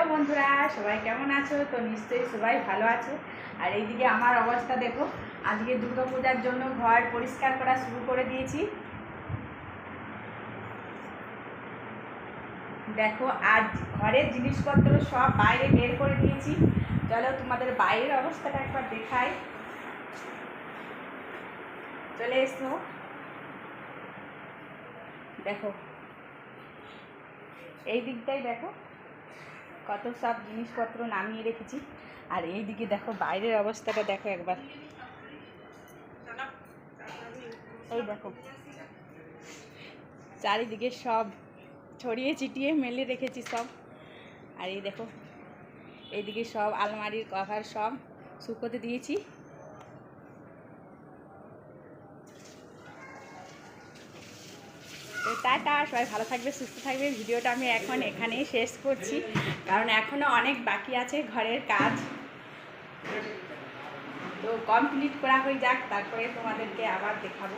Hello বন্ধুরা, সবাই কেমন আছো? তো নিশ্চয়ই সবাই ভালো আছো। আর এইদিকে আমার অবস্থা দেখো, আজকে দুর্গা পূজার জন্য ঘর পরিষ্কার করা শুরু করে দিয়েছি। দেখো, আজ ঘরের জিনিসপত্র সব বাইরে বের করে দিয়েছি। চলো তোমাদের বাইরের অবস্থাটা একবার দেখাই। চলে এসো। দেখো, এই দিকটাই দেখো। কত সব জিনিসপত্র নামিয়ে রেখেছি। আর এইদিকে দেখো বাইরের অবস্থাটা দেখো একবার। এই দেখো। চারিদিকে সব ছড়িয়ে ছিটিয়ে মেলে রেখেছি সব। আর এই দেখো, এইদিকে সব আলমারির কভার সব শুকোতে দিয়েছি। তো টাটা, সবাই ভালো থাকবে, সুস্থ থাকবে। ভিডিওটা আমি এখন এখানেই শেষ করছি, কারণ এখনও অনেক বাকি আছে ঘরের কাজ। তো কমপ্লিট করা হয়ে যাক, তারপরে তোমাদেরকে আবার দেখাবো।